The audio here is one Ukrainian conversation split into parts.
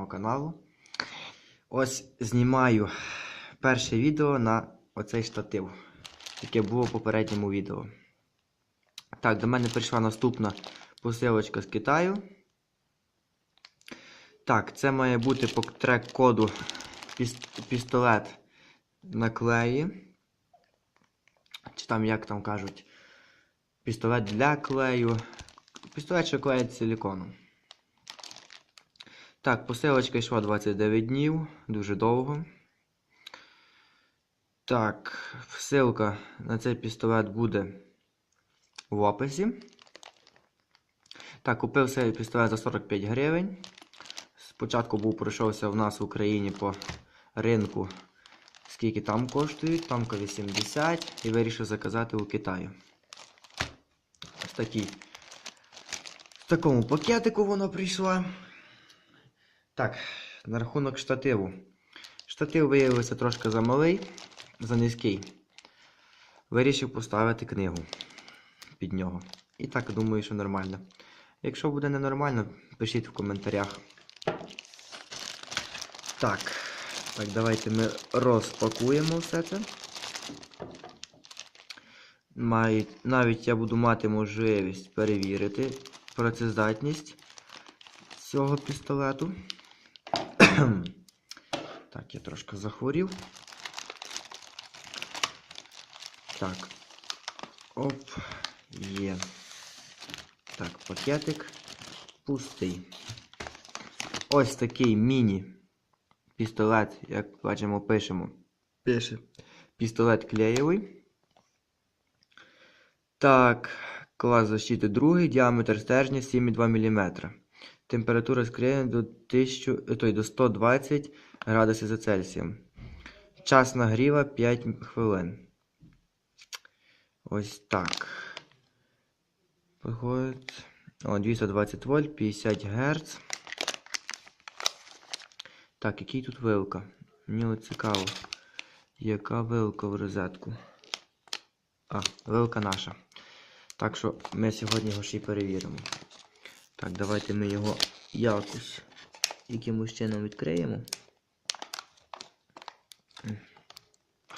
мого каналу. Ось знімаю перше відео на оцей штатив, яке було в попередньому відео. Так, до мене прийшла наступна посилочка з Китаю. Так, це має бути по трек-коду пістолет на клеї. Чи там, як там кажуть, пістолет для клею. Пістолет, що клеїть силіконом. Так, посилочка йшла 29 днів, дуже довго. Так, ссылка на цей пістолет буде в описі. Так, купив цей пістолет за 45 гривень. Спочатку був пройшовся в нас в Україні по ринку, скільки там коштують, тамка 80 і вирішив заказати у Китаї. Ось такий. В такому пакетику воно прийшло. Так, на рахунок штативу. Штатив виявився трошки замалий, занизький. Вирішив поставити книгу під нього. І так думаю, що нормально. Якщо буде ненормально, пишіть в коментарях. Так, так, давайте ми розпакуємо все це. Маю, навіть я буду мати можливість перевірити працездатність цього пістолету. так, я трошки захворів. Так. Оп, є. Так, пакетик пустий. Ось такий міні-пістолет, як бачимо, пишемо. Пише пістолет клеєвий. Так, клас защити другий, діаметр стержня 7,2 мм. Температура скриня до 1000, е, той, до 120 градусів за Цельсієм. Час нагріва 5 хвилин. Ось так. Виходить. О, 220 вольт, 50 Гц. Так, який тут вилка? Мені цікаво. Яка вилка в розетку? А, вилка наша. Так що ми сьогодні його ще й перевіримо. Так, давайте ми його якось якимось чином відкриємо.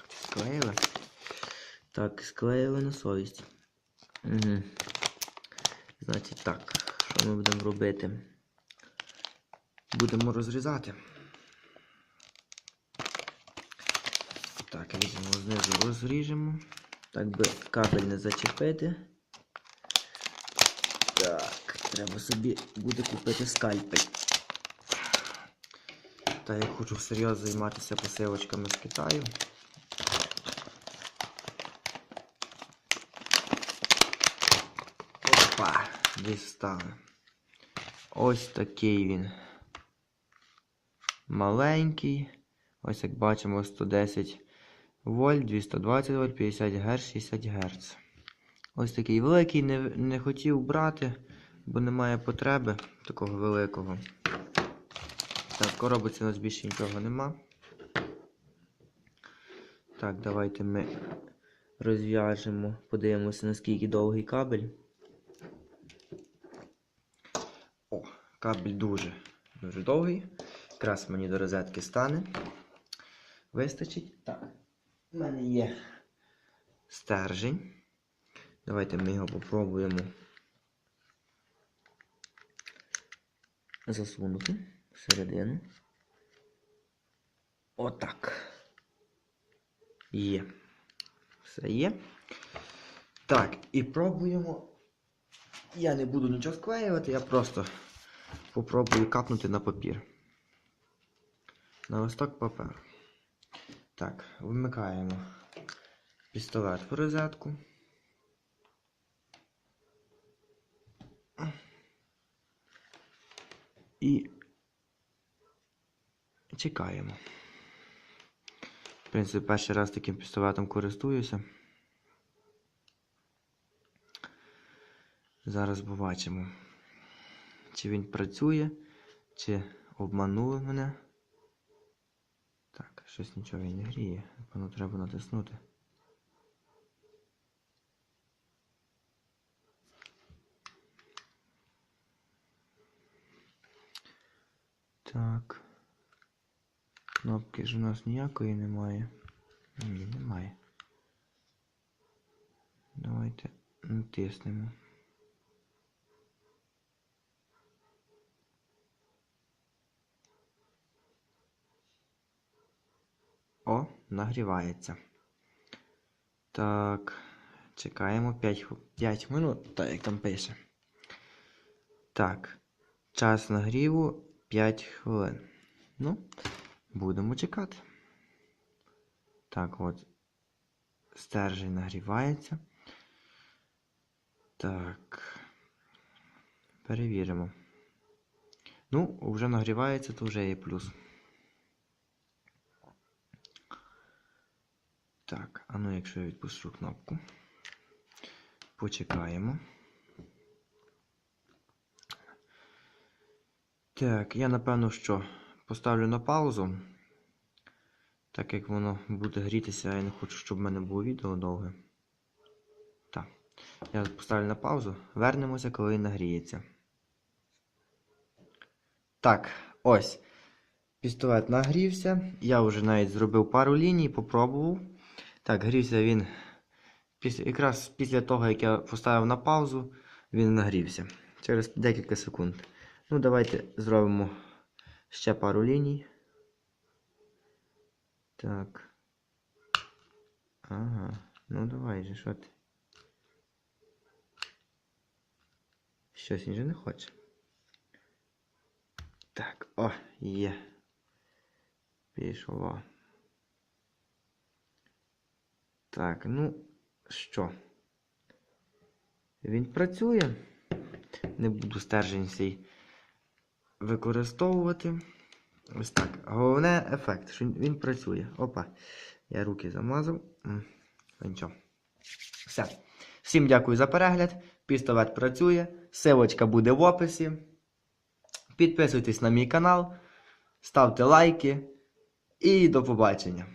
Склеїли. Так, склеїли на совість. Угу. Значить так, що ми будемо робити? Будемо розрізати. Так, візьмемо знизу розріжемо. Так би кабель не зачепити. Так, треба собі буде купити скальпель. Та я хочу всерйоз займатися посилочками з Китаю. Опа, десь стали. Ось такий він. Маленький. Ось як бачимо 110 вольт, 220 вольт, 50 Гц, 60 Гц. Ось такий великий не, не хотів брати, бо немає потреби такого великого. Так, в у нас більше нічого нема. Так, давайте ми розв'яжемо, подивимося, наскільки довгий кабель. О, кабель дуже дуже довгий. Якраз мені до розетки стане. Вистачить. Так. У мене є стержень. Давайте ми його попробуємо засунути всередину. Отак. Є. Все є. Так, і пробуємо. Я не буду нічого склеювати, я просто попробую капнути на папір. На листок паперу. Так, вмикаємо пістолет в розетку. І чекаємо. В принципі, перший раз таким пістолетом користуюся. Зараз побачимо, чи він працює, чи обманули мене. Так, щось нічого і не гріє. Воно треба натиснути. Так. Кнопки ж у нас ніякої немає. Ні, немає. Давайте натиснемо. О, нагрівається. Так, чекаємо 5, 5 минут, так як там пише. Так, час нагріву 5 хвилин. Ну, будемо чекати. Так, от. Стержень нагрівається. Так. Перевіримо. Ну, вже нагрівається, то вже є плюс. Так, а ну якщо я відпущу кнопку. Почекаємо. Так, я напевно що поставлю на паузу. Так як воно буде грітися, я не хочу, щоб в мене було відео довге. Так. Я поставлю на паузу. Вернемося, коли нагріється. Так, ось. Пістолет нагрівся. Я вже навіть зробив пару ліній, попробував. Так, грівся він. Після, якраз після того, як я поставив на паузу, він нагрівся. Через декілька секунд. Ну, давайте зробимо ще пару ліній. Так. Ага. Ну давай же, що ти? Щось він же не хоче. Так, о, є. Пішло. Так, ну що? Він працює. Не буду стержень цей використовувати. Ось так. Головне ефект, що він, працює. Опа. Я руки замазав. Нічого. Все. Всім дякую за перегляд. Пістолет працює. Силочка буде в описі. Підписуйтесь на мій канал, ставте лайки і до побачення.